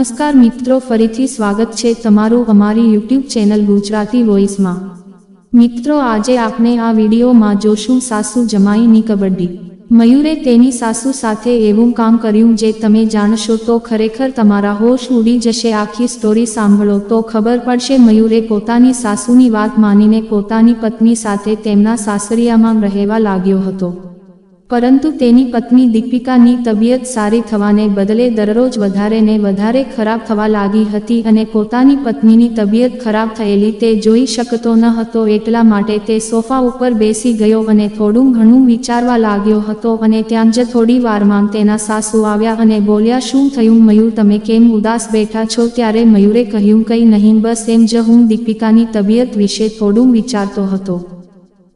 નમસ્કાર મિત્રો, ફરીથી સ્વાગત છે તમારું અમારી યુટ્યુબ ચેનલ ગુજરાતી વોઇસમાં. મિત્રો, આજે આપણે આ વિડીયોમાં જોશું સાસુ જમાઈની કબડ્ડી. મયુરે તેની સાસુ સાથે એવું કામ કર્યું જે તમે જાણશો તો ખરેખર તમારા હોશ ઉડી જશે, આખી સ્ટોરી સાંભળો. તો ખબર પડશે મયુરે પોતાની સાસુની વાત માનીને પોતાની પત્ની સાથે તેમના સાસરિયામાં રહેવા લાગ્યો હતો. પરંતુ તેની પત્ની દીપિકાની તબિયત સારી થવાને બદલે દરરોજ વધારે ને વધારે ખરાબ થવા લાગી હતી અને પોતાની પત્નીની તબિયત ખરાબ થયેલી તે જોઈ શકતો ન હતો એટલા માટે તે સોફા ઉપર બેસી ગયો અને થોડું ઘણું વિચારવા લાગ્યો હતો અને ત્યાં જ થોડી વારમાં તેના સાસુ આવ્યા અને બોલ્યા, શું થયું મયુર? તમે કેમ ઉદાસ બેઠા છો? ત્યારે મયુરે કહ્યું, કંઈ નહીં, બસ એમ જ હું દીપિકાની તબિયત વિશે થોડું વિચારતો હતો.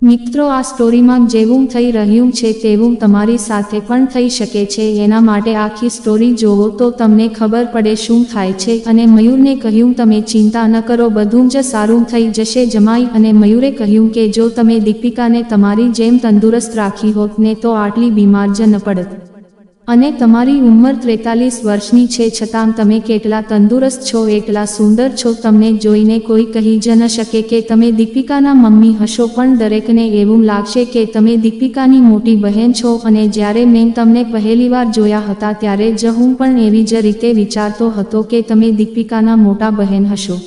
મિત્રો, આ સ્ટોરીમાં જેવું થઈ રહ્યું છે તેવું તમારી સાથે પણ થઈ શકે છે. એના માટે આખી સ્ટોરી જોવો તો તમને ખબર પડે શું થાય છે. અને મયુરને કહ્યું, તમે ચિંતા ન કરો, બધું જ સારું થઈ જશે. જમાઈ અને મયુરે કહ્યું કે, જો તમે દીપિકાને તમારી જેમ તંદુરસ્ત રાખી હોત ને તો આટલી બીમાર જ ન પડત. અને તમારી ઉંમર ત્રેતાલીસ વર્ષની છે છતાં તમે કેટલા તંદુરસ્ત છો એટલા સુંદર છો, તમને જોઈને કોઈ કહી જ ન શકે કે તમે દીપિકાના મમ્મી હશો, પણ દરેકને એવું લાગશે કે તમે દીપિકાની મોટી બહેન છો અને જ્યારે મેં તમને પહેલીવાર જોયા હતા ત્યારે જ હું પણ એવી જ રીતે વિચારતો હતો કે તમે દીપિકાના મોટા બહેન હશો.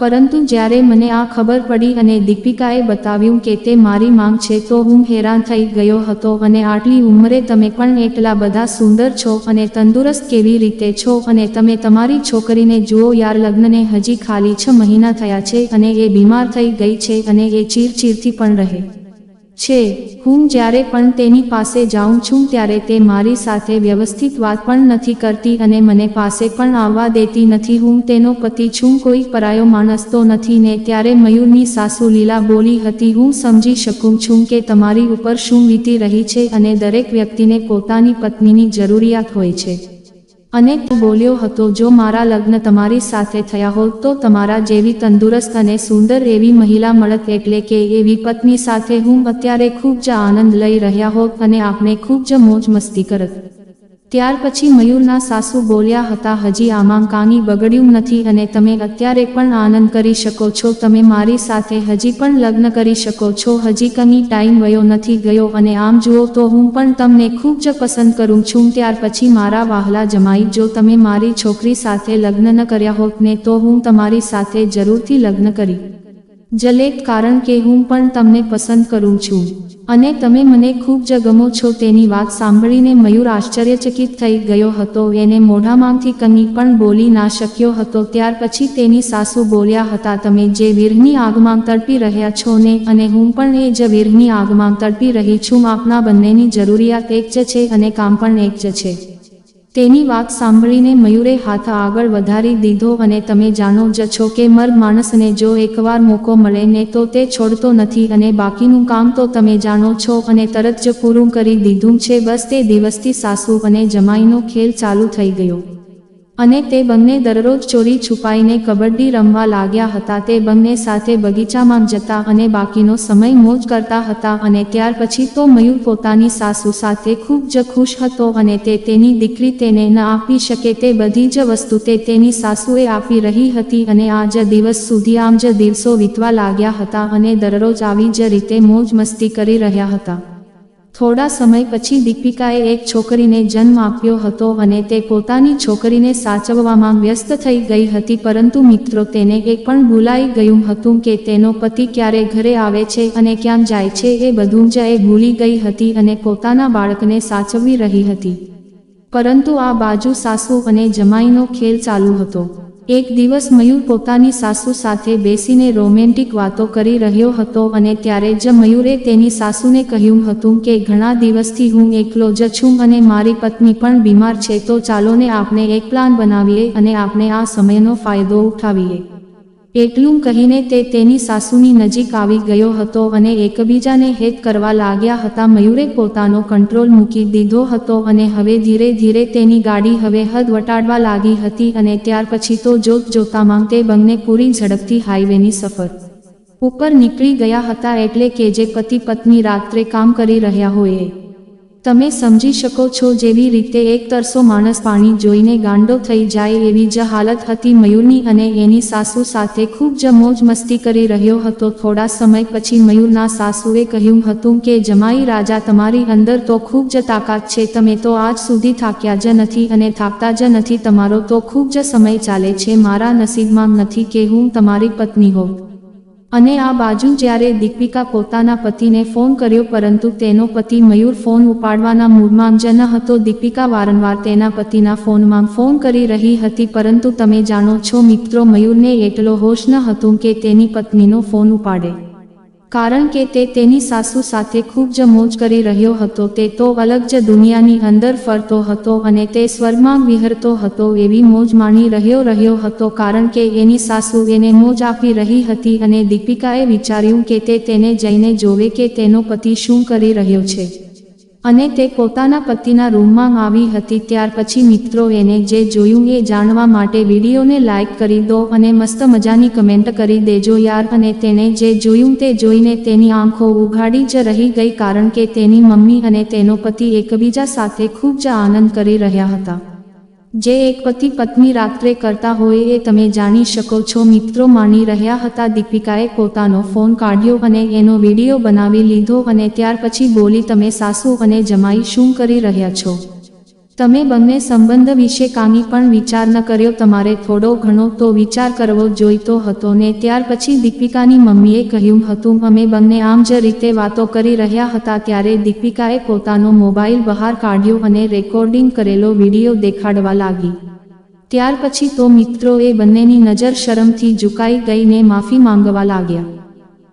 પરંતુ જ્યારે મને આ ખબર પડી અને દીપિકાએ બતાવ્યું કે તે મારી માંગ છે તો હું હેરાન થઈ ગયો હતો અને આટલી ઉંમરે તમે પણ એટલા બધા સુંદર છો અને તંદુરસ્ત કેવી રીતે છો અને તમે તમારી છોકરીને જુઓ યાર લગ્નને હજી ખાલી છ મહિના થયા છે અને એ બીમાર થઈ ગઈ છે અને એ ચીરચીરથી પણ રહે. છે, હું જ્યારે પણ તેની પાસે જાઉં છું ત્યારે તે મારી સાથે વ્યવસ્થિત વાત પણ નથી કરતી અને મને પાસે પણ આવવા દેતી નથી. હું તેનો પતિ છું, કોઈ પરાયો માણસ તો નથી ને ત્યારે મયુરની સાસુ લીલા બોલી હતી, હું સમજી શકું છું કે તમારી ઉપર શું વીતી રહી છે અને દરેક વ્યક્તિને પોતાની પત્નીની જરૂરિયાત હોય છે. અને બોલ્યો હતો, જો મારા લગ્ન તમારી સાથે થયા હોત, તો તમારા જેવી તંદુરસ્ત અને સુંદર એવી મહિલા મળત એટલે કે એવી પત્ની સાથે હું અત્યારે ખૂબ જ આનંદ લઈ રહ્યા હોત અને આપણે ખૂબ જ મોજ મસ્તી કરત. ત્યાર પછી મયુરના સાસુ બોલ્યા હતા, હજી આમાં કાંઈ બગડ્યું નથી અને તમે અત્યારે પણ આનંદ કરી શકો છો. તમે મારી સાથે હજી પણ લગ્ન કરી શકો છો. હજી કની ટાઈમ વયો નથી ગયો અને આમ જુઓ તો હું પણ તમને ખૂબ જ પસંદ કરું છું. ત્યાર પછી મારા વાહલા જમાઈ. જો તમે મારી છોકરી સાથે લગ્ન ન કર્યા હોત ને તો હું તમારી સાથે જરૂરથી લગ્ન કરી જલેત કારણ કે હું પણ તમને પસંદ કરું છું. અને તમે મને ખૂબ જ ગમો છો તેની વાત સાંભળીને મયુર આશ્ચર્યચકિત થઈ ગયો હતો. એને મોઢામાંથી કંઈ પણ બોલી ના શક્યો હતો. ત્યાર પછી તેની સાસુ બોલ્યા હતા, તમે જે વીરની આગમાં તડપી રહ્યા છો ને, અને હું પણ એ જ વીરની આગમાં તડપી રહી છું, આપના બંનેની જરૂરિયાત એક જ છે અને કામ પણ એક જ છે. તેની વાત સાંભળીને મયુરે હાથ આગળ વધારી દીધો અને તમે જાણો જ છો કે મર્દ માણસને જો એકવાર મોકો મળે ને તો તે છોડતો નથી અને બાકીનું કામ તો તમે જાણો છો અને તરત જ પૂરું કરી દીધું છે. બસ તે દિવસથી સાસુ અને જમાઈનો ખેલ ચાલુ થઈ ગયો. અને તે બંને દરરોજ ચોરી છુપાઈને કબડ્ડી રમવા લાગ્યા હતા. તે બંને સાથે બગીચામાં જતા અને બાકીનો સમય મોજ કરતા હતા અને ત્યાર પછી તો મયુર પોતાની સાસુ સાથે ખૂબ જ ખુશ હતો અને તે તેની દીકરી તેને ન આપી શકે તે બધી જ વસ્તુ તે તેની સાસુએ આપી રહી હતી અને આ જ દિવસ સુધી આમ જ દિવસો વીતવા લાગ્યા હતા અને દરરોજ આવી જ રીતે મોજ મસ્તી કરી રહ્યા હતા. થોડા સમય પછી દીપિકાએ એક છોકરીને જન્મ આપ્યો હતો અને તે પોતાની છોકરીને સાચવવામાં વ્યસ્ત થઈ ગઈ હતી, પરંતુ મિત્રો તેને એ પણ ભૂલાઈ ગયું હતું કે તેનો પતિ ક્યારે ઘરે આવે છે અને ક્યાં જાય છે એ બધું જ એ ભૂલી ગઈ હતી અને પોતાના બાળકને સાચવી રહી હતી. પરંતુ આ બાજુ સાસુ અને જમાઈનો ખેલ ચાલુ હતો. એક દિવસ મયુર પોતાની સાસુ સાથે બેસીને રોમેન્ટિક વાતો કરી રહ્યો હતો અને ત્યારે જ મયુરે તેની સાસુને કહ્યું હતું કે, ઘણા દિવસથી હું એકલો જ છું અને મારી પત્ની પણ બીમાર છે, તો ચાલોને આપણે એક પ્લાન બનાવીએ અને આપણે આ સમયનો ફાયદો ઉઠાવીએ. એટલું કહીને તે તેની સાસુની નજીક આવી ગયો હતો અને એકબીજાને હેત કરવા લાગ્યા હતા મયુરે પોતાનો કંટ્રોલ મૂકી દીધો હતો અને હવે ધીરે ધીરે તેની ગાડી હવે હદ વટાડવા લાગી હતી અને ત્યાર પછી તો જોત જોતામાં તે બંને પૂરી ઝડપથી હાઈવેની સફર ઉપર નીકળી ગયા હતા એટલે કે જે પતિ પત્ની રાત્રે કામ કરી રહ્યા હોય. તમે સમજી શકો છો જેવી રીતે એક તરસો માણસ પાણી જોઈને ગાંડો થઈ જાય એવી જ હાલત હતી મયુરની અને એની સાસુ સાથે ખૂબ જ મોજ મસ્તી કરી રહ્યો હતો. થોડા સમય પછી મયુરના સાસુએ કહ્યું હતું કે, જમાઈ રાજા તમારી અંદર તો ખૂબ જ તાકાત છે, તમે તો આજ સુધી થાક્યા જ નથી અને થાકતા જ નથી, તમારો તો ખૂબ જ સમય ચાલે છે, મારા નસીબમાં નથી કે હું તમારી પત્ની હોઉં. અને આ બાજુ જ્યારે દીપિકા પોતાના પતિને ફોન કર્યો પરંતુ તેનો પતિ મયુર ફોન ઉપાડવાના મૂડમાં જ ન હતો. દીપિકા વારંવાર તેના પતિના ફોનમાં ફોન કરી રહી હતી પરંતુ તમે જાણો છો મિત્રો, મયુરને એટલો હોશ ન હતો કે તેની પત્નીનો ફોન ઉપાડે. કારણ કે તે તેની સાસુ સાથે ખૂબ જ મોજ કરી રહ્યો હતો, તે તો અલગ જ દુનિયાની અંદર ફરતો હતો અને તે સ્વર્ગમાં વિહરતો હતો એવી મોજ માણી રહ્યો રહ્યો હતો કારણ કે એની સાસુ એને મોજ આપી રહી હતી અને દીપિકાએ વિચાર્યું કે તે તેને જઈને જોવે કે તેનો પતિ શું કરી રહ્યો છે. અને તે પોતાના પતિના રૂમમાં આવી હતી. ત્યાર પછી મિત્રો એને જે જોયું એ જાણવા માટે વિડીયોને લાઇક કરી દો અને મસ્ત મજાની કમેન્ટ કરી દેજો યાર. અને તેણે જે જોયું તે જોઈને તેની આંખો ઉઘાડી જ રહી ગઈ કારણ કે તેની મમ્મી અને તેનો પતિ એકબીજા સાથે ખૂબ જ આનંદ કરી રહ્યા હતા. જે એક પતિ પત્ની રાત્રે કરતા હોય એ તમે જાણી શકો છો. મિત્રો માની રહ્યા હતા દીપિકાએ પોતાનો ફોન કાઢ્યો અને એનો વીડિયો બનાવી લીધો અને ત્યાર પછી બોલી, તમે સાસુ અને જમાઈ શું કરી રહ્યા છો? તમે બંને સંબંધ વિશે કાંઈ પણ વિચાર ન કર્યો તમારે થોડો ઘણો તો વિચાર કરવો જોઈતો હતો ને ત્યાર પછી દીપિકાની મમ્મીએ કહ્યું હતું, અમે બંને આમ જ રીતે વાતો કરી રહ્યા હતા ત્યારે દીપિકાએ પોતાનો મોબાઈલ બહાર કાઢ્યો અને રેકોર્ડિંગ કરેલો વીડિયો દેખાડવા લાગી. ત્યાર પછી તો મિત્રોએ બંનેની નજર શરમથી ઝુકાઈ ગઈને માફી માંગવા લાગ્યા.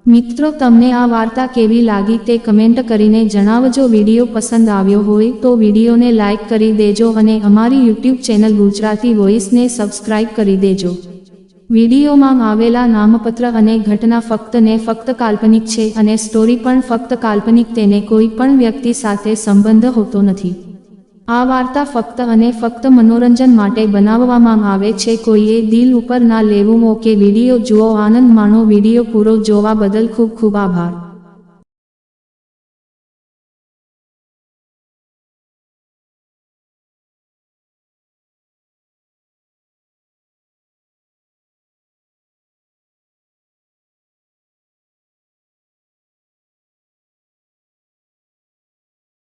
મિત્રો, તમને આ વાર્તા કેવી લાગી તે કમેન્ટ કરીને જણાવજો. વીડિયો પસંદ આવ્યો હોય તો વિડીયોને લાઇક કરી દેજો અને અમારી યુટ્યુબ ચેનલ ગુજરાતી વોઇસને સબસ્ક્રાઇબ કરી દેજો. વિડીયોમાં આવેલા નામપત્ર અને ઘટના ફક્ત ને ફક્ત કાલ્પનિક છે અને સ્ટોરી પણ ફક્ત કાલ્પનિક તેને કોઈ પણ વ્યક્તિ સાથે સંબંધ હોતો નથી. આ વાર્તા ફક્ત અને ફક્ત મનોરંજન માટે બનાવવામાં આવે છે. કોઈએ દિલ ઉપર ના લેવું ઓકે વીડિયો જુઓ. આનંદ માણો વીડિયો પૂરો જોવા બદલ ખૂબ ખૂબ આભાર.